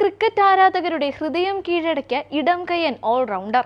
Cricket ആരാധകരുടെ ഹൃദയം കീഴടക്കിയ ഇടം കയ്യൻ all rounder.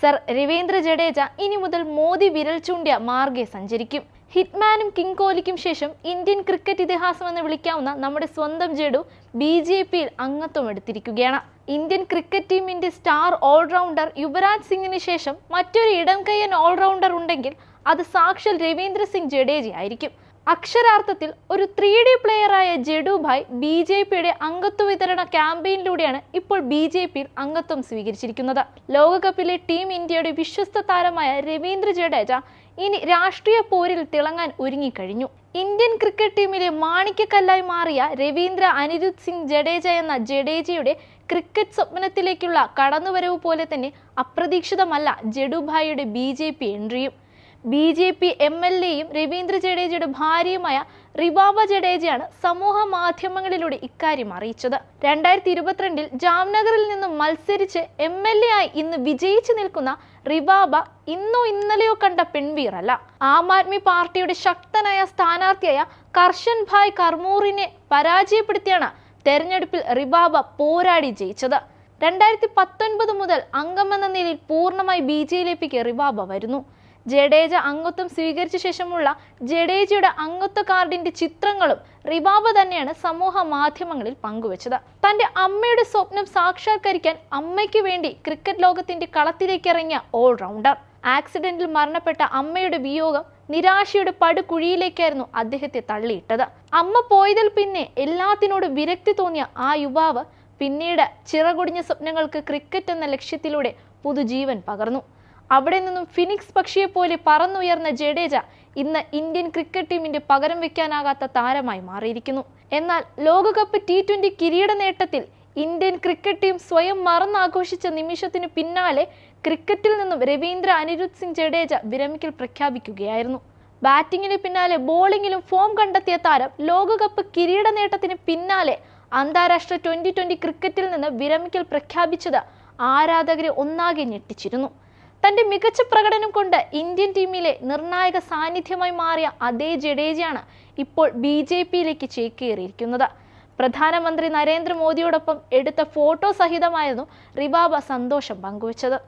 Sir Ravindra Jadeja ഇനി മുതൽ മോദി വിരൽ ചൂണ്ടിയ മാർഗെ സഞ്ചരിക്കും. ഹിറ്റ്മാനും കിങ് കോലിക്കും ശേഷം ഇന്ത്യൻ ക്രിക്കറ്റ് ഇതിഹാസം എന്ന് വിളിക്കാവുന്ന നമ്മുടെ സ്വന്തം ജഡു ബി ജെ പിയിൽ അംഗത്വം എടുത്തിരിക്കുകയാണ്. ഇന്ത്യൻ ക്രിക്കറ്റ് ടീമിന്റെ സ്റ്റാർ ഓൾറൗണ്ടർ യുവരാജ് സിംഗിന് ശേഷം മറ്റൊരു ഇടം കയ്യൻ ഓൾറൗണ്ടർ ഉണ്ടെങ്കിൽ അത് സാക്ഷൽ രവീന്ദ്ര സിംഗ് ജഡേജ ആയിരിക്കും അക്ഷരാർത്ഥത്തിൽ ഒരു ത്രീ ഡി പ്ലെയറായ ജഡുഭായ് ബി ജെ പിയുടെ അംഗത്വ വിതരണ ക്യാമ്പയിനിലൂടെയാണ് ഇപ്പോൾ ബി ജെ പിയിൽ അംഗത്വം സ്വീകരിച്ചിരിക്കുന്നത്. ലോകകപ്പിലെ ടീം ഇന്ത്യയുടെ വിശ്വസ്ത താരമായ രവീന്ദ്ര ജഡേജ ഇനി രാഷ്ട്രീയ പോരിൽ തിളങ്ങാൻ ഒരുങ്ങിക്കഴിഞ്ഞു. ഇന്ത്യൻ ക്രിക്കറ്റ് ടീമിലെ മാണിക്യക്കല്ലായി മാറിയ രവീന്ദ്ര അനിരുദ്ധ് സിംഗ് ജഡേജ എന്ന ജഡേജയുടെ ക്രിക്കറ്റ് സ്വപ്നത്തിലേക്കുള്ള കടന്നുവരവ് പോലെ തന്നെ അപ്രതീക്ഷിതമല്ല ജഡുഭായിയുടെ ബി ജെ പി എൻട്രിയും. B J P M L എയും രവീന്ദ്ര ജഡേജയുടെ ഭാര്യയുമായ റിബാബ ജഡേജയാണ് സമൂഹ മാധ്യമങ്ങളിലൂടെ ഇക്കാര്യം അറിയിച്ചത്. രണ്ടായിരത്തി ഇരുപത്തിരണ്ടിൽ ജാംനഗറിൽ നിന്നും മത്സരിച്ച് എം എൽ എ ആയി ഇന്ന് വിജയിച്ചു നിൽക്കുന്ന റിബാബ ഇന്നോ ഇന്നലെയോ കണ്ട പെൺവീറല്ല. ആം ആദ്മി പാർട്ടിയുടെ ശക്തനായ സ്ഥാനാർത്ഥിയായ കർഷൻ ഭായ് കർമൂറിനെ പരാജയപ്പെടുത്തിയാണ് തെരഞ്ഞെടുപ്പിൽ റിബാബ പോരാടി ജയിച്ചത്. രണ്ടായിരത്തി പത്തൊൻപത് മുതൽ അംഗമെന്ന നിലയിൽ പൂർണമായി ബി ജെ റിബാബ വരുന്നു. ജഡേജ അംഗത്വം സ്വീകരിച്ച ശേഷമുള്ള ജഡേജയുടെ അംഗത്വ കാർഡിന്റെ ചിത്രങ്ങളും റിബാബ തന്നെയാണ് സമൂഹ മാധ്യമങ്ങളിൽ പങ്കുവച്ചത്. തന്റെ അമ്മയുടെ സ്വപ്നം സാക്ഷാത്കരിക്കാൻ അമ്മയ്ക്ക് വേണ്ടി ക്രിക്കറ്റ് ലോകത്തിന്റെ കളത്തിലേക്ക് ഇറങ്ങിയ ഓൾറൗണ്ടർ. ആക്സിഡന്റിൽ മരണപ്പെട്ട അമ്മയുടെ വിയോഗം നിരാശയുടെ പടുകുഴിയിലേക്കായിരുന്നു അദ്ദേഹത്തെ തള്ളിയിട്ടത്. അമ്മ പോയതിൽ പിന്നെ എല്ലാത്തിനോടും വിരക്തി തോന്നിയ ആ യുവാവ് പിന്നീട് ചിറകൊടിഞ്ഞ സ്വപ്നങ്ങൾക്ക് ക്രിക്കറ്റ് എന്ന ലക്ഷ്യത്തിലൂടെ പുതുജീവൻ പകർന്നു. അവിടെ നിന്നും ഫിനിക്സ് പക്ഷിയെ പോലെ പറന്നുയർന്ന ജഡേജ ഇന്ന് ഇന്ത്യൻ ക്രിക്കറ്റ് ടീമിന്റെ പകരം വെക്കാനാകാത്ത താരമായി മാറിയിരിക്കുന്നു. എന്നാൽ ലോകകപ്പ് ടി ട്വന്റി കിരീട നേട്ടത്തിൽ ഇന്ത്യൻ ക്രിക്കറ്റ് ടീം സ്വയം മറന്നാഘോഷിച്ച നിമിഷത്തിനു പിന്നാലെ ക്രിക്കറ്റിൽ നിന്നും രവീന്ദ്ര അനിരുദ്ധ് സിംഗ് ജഡേജ വിരമിക്കൽ പ്രഖ്യാപിക്കുകയായിരുന്നു. ബാറ്റിങ്ങിന് പിന്നാലെ ബോളിങ്ങിലും ഫോം കണ്ടെത്തിയ താരം ലോകകപ്പ് കിരീട നേട്ടത്തിന് പിന്നാലെ അന്താരാഷ്ട്ര ട്വന്റി ട്വന്റി ക്രിക്കറ്റിൽ നിന്ന് വിരമിക്കൽ പ്രഖ്യാപിച്ചത് ആരാധകരെ ഒന്നാകെ ഞെട്ടിച്ചിരുന്നു. തന്റെ മികച്ച പ്രകടനം കൊണ്ട് ഇന്ത്യൻ ടീമിലെ നിർണായക സാന്നിധ്യമായി മാറിയ അതേ ജഡേജയാണ് ഇപ്പോൾ ബി ജെ പിയിലേക്ക് ചേക്കേറിയിരിക്കുന്നത്. പ്രധാനമന്ത്രി നരേന്ദ്രമോദിയോടൊപ്പം എടുത്ത ഫോട്ടോ സഹിതമായിരുന്നു റിബാബ സന്തോഷം പങ്കുവച്ചത്.